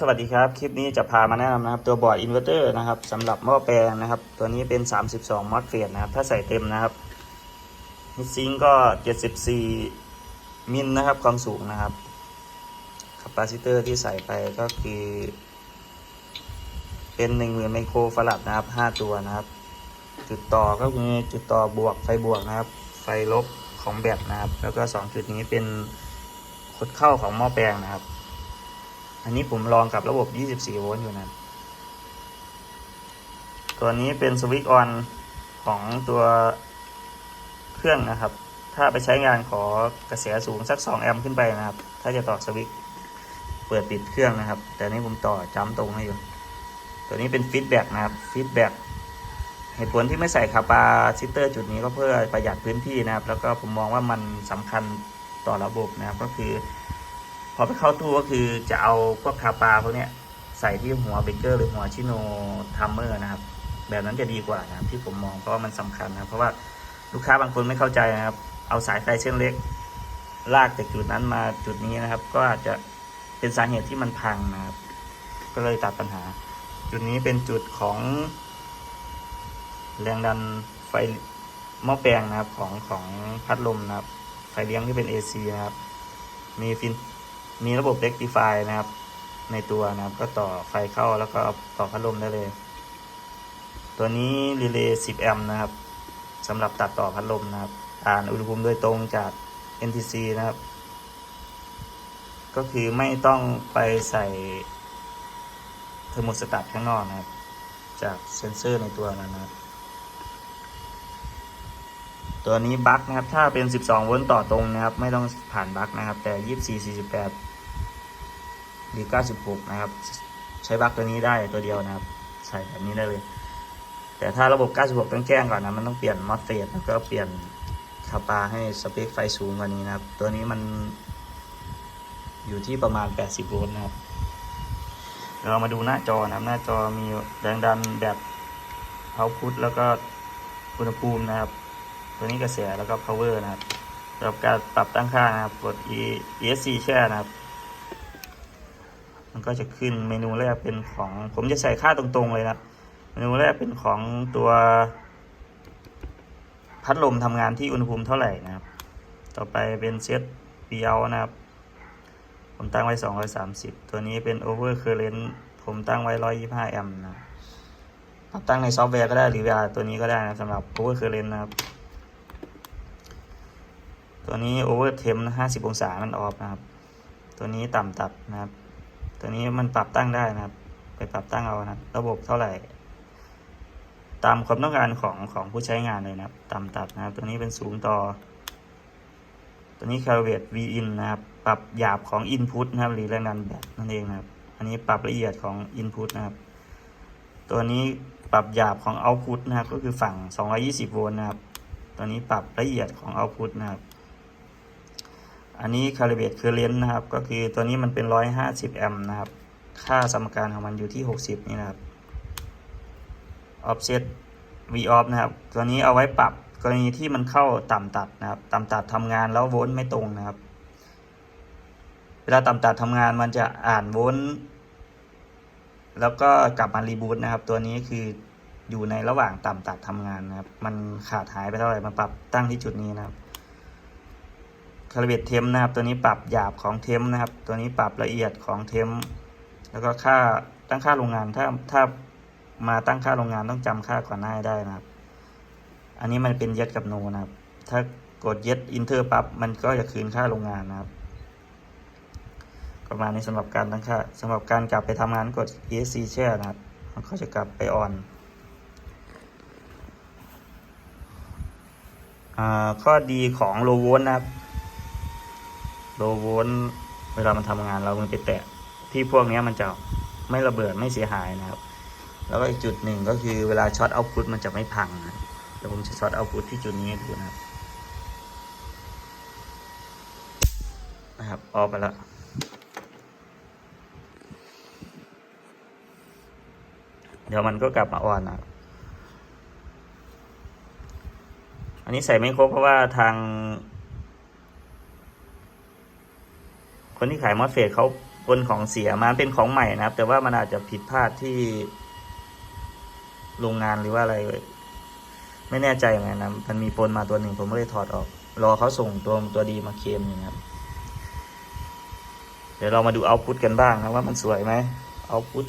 สวัสดีครับ คลิปนี้จะพามาแนะนำนะครับ ตัวบอร์ดอินเวอร์เตอร์นะครับสำหรับหม้อแปลงนะครับ ตัวนี้เป็น 32มอสเฟตนะครับ ถ้าใส่เต็มนะครับฮิซิงก็ 74 มิลนะครับความสูงนะครับคาปาซิเตอร์ที่ใส่ไปก็คือ เป็น 10,000 ไมโครฟาราดนะครับ 5 ตัวนะครับ จุดต่อก็คือจุดต่อบวกไฟบวกนะครับ ไฟลบของแบตนะครับ แล้วก็ 2 จุดนี้เป็นคดเข้าของหม้อแปลงนะครับ อันนี้ผมลองกับระบบ 24 โวลต์อยู่นะ ตัวนี้เป็นสวิตช์ออนของตัวเครื่องนะครับ ถ้าไปใช้งานขอกระแสสูงสัก 2 แอมป์ขึ้นไปนะครับ ถ้าจะต่อสวิตช์เปิดปิดเครื่องนะครับ แต่นี้ผมต่อจ้ำตรงให้อยู่ ตัวนี้เป็นฟีดแบ็กนะครับฟีดแบ็กเหตุผลที่ไม่ใส่คาปาซิเตอร์จุดนี้ก็เพื่อประหยัดพื้นที่นะครับ แล้วก็ผมมองว่ามันสำคัญต่อระบบนะครับ ก็คือ พอไปเข้าตู้ก็คือจะเอาพวกคาปาพวกเนี้ยใส่ที่หัวเบเกอร์หรือหัวชิโนทัมเมอร์นะครับ แบบนั้นจะดีกว่านะครับที่ผมมองเพราะว่ามันสำคัญนะเพราะว่าลูกค้าบางคนไม่เข้าใจนะครับ เอาสายไฟเส้นเล็ก ลากจากจุดนั้นมาจุดนี้นะครับ ก็อาจจะเป็นสาเหตุที่มันพังนะครับ ก็เลยตัดปัญหา จุดนี้เป็นจุดของ แรงดันไฟหม้อแปลงนะครับของของพัดลมนะครับ ไฟเลี้ยงที่เป็น AC นะครับ มีฟิน มีระบบ rectify นะครับ ในตัวนะครับ ก็ต่อไฟเข้าแล้วก็ต่อพัดลมได้เลย ตัวนี้รีเลย์10 แอมป์นะครับสำหรับตัดต่อพัดลมนะครับ อ่านอุณหภูมิโดยตรงจาก NTC นะครับ ก็คือไม่ต้องไปใส่เทอร์โมสตัตข้างนอกนะครับ จากเซนเซอร์ในตัวนั้นนะครับ ตัวนี้บั๊กนะครับ ถ้าเป็น 12 โวลต์ต่อตรงนะครับ ไม่ต้องผ่านบั๊กนะครับ แต่ 24 48 หรือ 96 นะครับ ใช้บั๊กตัวนี้ได้ตัวเดียวนะครับ ใส่แบบนี้ได้เลย แต่ถ้าระบบ 96 ต้องแจ้งก่อนนะ มันต้องเปลี่ยนมอสเฟตแล้วก็เปลี่ยนคาปาให้สเปคไฟสูงกว่านี้นะครับ ตัวนี้มันอยู่ที่ประมาณ 80 โวลต์นะครับ เรามาดูหน้าจอนะครับ หน้าจอมีแรงดันแบบเอาพุทแล้วก็อุณหภูมินะครับ ตัวนี้กระแสแล้วก็ power นะครับสำหรับการปรับตั้งค่านะครับกด e esc แช่นะครับ มันก็จะขึ้นเมนูแรกเป็นของผมจะใส่ค่าตรงๆเลยนะเมนูแรกเป็นของตัวพัดลมทำงานที่อุณหภูมิเท่าไหร่นะครับ ต่อไปเป็นเซต p ี o นะครับ ผมตั้งไว้ 230 ตัวนี้เป็น over current ผมตั้งไว้ 125 แอมป์นะครับปรับตั้งในซอฟต์แวร์ก็ได้หรือเวลาตัวนี้ก็ได้นะสำหรับ over current นะครับ ตัวนี้ over temp นะ50องศามันออฟนะครับ ตัวนี้ต่ำตัดนะครับ ตัวนี้มันปรับตั้งได้นะครับ ไปปรับตั้งเอานะรระบบเท่าไหร่ ตามความต้องการของของผู้ใช้งานเลยนะครับ ต่ำตัดนะครับ ตัวนี้เป็นสูงต่อ ตัวนี้ calibrate v in นะครับ ปรับหยาบของ input นะครับ หรือแรงดันแบตนั่นเองนะครับ อันนี้ปรับละเอียดของ input นะครับ ตัวนี้ปรับหยาบของ output นะครับ ก็คือฝั่ง 220 โวลต์นะครับ ตัวนี้ปรับละเอียดของ output นะครับ อันนี้ calibrate current นะครับ ก็คือตัวนี้มันเป็น 150 แอมป์นะครับ ค่าสมการของมันอยู่ที่ 60 นี่นะครับ offset v off นะครับ ตัวนี้เอาไว้ปรับกรณีที่มันเข้าต่ำตัดนะครับ ต่ำตัดทำงานแล้วโวลต์ไม่ตรงนะครับ เวลาต่ำตัดทำงานมันจะอ่านโวลต์แล้วก็กลับมารีบูตนะครับ ตัวนี้คืออยู่ในระหว่างต่ำตัดทำงานนะครับ มันขาดหายไปเท่าไหร่มาปรับตั้งที่จุดนี้นะครับ คาลิเบตเทมนะครับ ตัวนี้ปรับหยาบของเทมนะครับ ตัวนี้ปรับละเอียดของเทม แล้วก็ค่าตั้งค่าโรงงานถ้าถ้ามาตั้งค่าโรงงานต้องจำค่าก่อนหน้าได้นะครับ อันนี้มันเป็นเย็ดกับโนนะครับ ถ้ากดเย็ดอินเตอร์ปั๊บมันก็จะคืนค่าโรงงานนะครับ ประมาณนี้สำหรับการตั้งค่าสำหรับการกลับไปทำงานกด ESC แช่นะครับ มันก็จะกลับไปออนอ่าข้อดีของโลโวล์นะครับ โลโวลต์เวลามันทำงานเรามันไปแตะที่พวกนี้มันจะไม่ระเบิดไม่เสียหายนะครับ แล้วก็อีกจุดหนึ่งก็คือเวลาช็อตเอาพุทมันจะไม่พังนะเดี๋ยวผมจะช็อตเอาพุทที่จุดนี้ดูนะครับนะครับออกไปแล้วเดี๋ยวมันก็กลับมาอ่อนนะอันนี้ใส่ไม่ครบเพราะว่าทาง คนที่ขายมอสเฟตเขาปนของเสียมาเป็นของใหม่นะครับ แต่ว่ามันอาจจะผิดพลาดที่โรงงานหรือว่าอะไร ไม่แน่ใจเหมือนกันนะมันมีปนมาตัวหนึ่งผมก็เลยถอดออก รอเขาส่งตัวตัวดีมาเคลมอยู่นะครับ เดี๋ยวเรามาดูเอาพุตกันบ้างนะว่ามันสวยไหมเอาพุต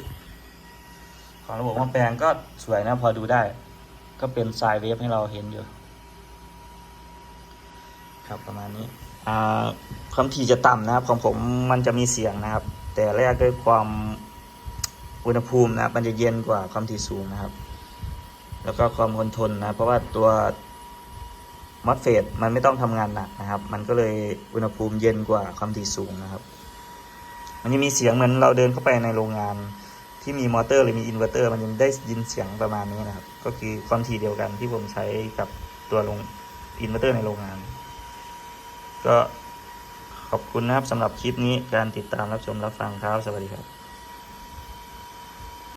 ของระบบหม้อแปลงก็สวยนะพอดูได้ ก็เป็นทรายเวฟให้เราเห็นอยู่ ครับประมาณนี้ ความถี่จะต่ำนะครับ ของผมมันจะมีเสียงนะครับ แต่แรกด้วยความอุณหภูมินะครับ มันจะเย็นกว่าความถี่สูงนะครับ แล้วก็ความทนทนนะ เพราะว่าตัวมอสเฟตมันไม่ต้องทำงานหนักนะครับ มันก็เลยอุณหภูมิเย็นกว่าความถี่สูงนะครับ มันจะมีเสียงเหมือนเราเดินเข้าไปในโรงงานที่มีมอเตอร์หรือมีอินเวอร์เตอร์ มันจะได้ยินเสียงประมาณนี้นะครับ ก็คือความถี่เดียวกันที่ผมใช้กับตัวลงอินเวอร์เตอร์ในโรงงาน ก็ขอบคุณนะครับสำหรับคลิปนี้การติดตามรับชมรับฟังครับ สวัสดีครับ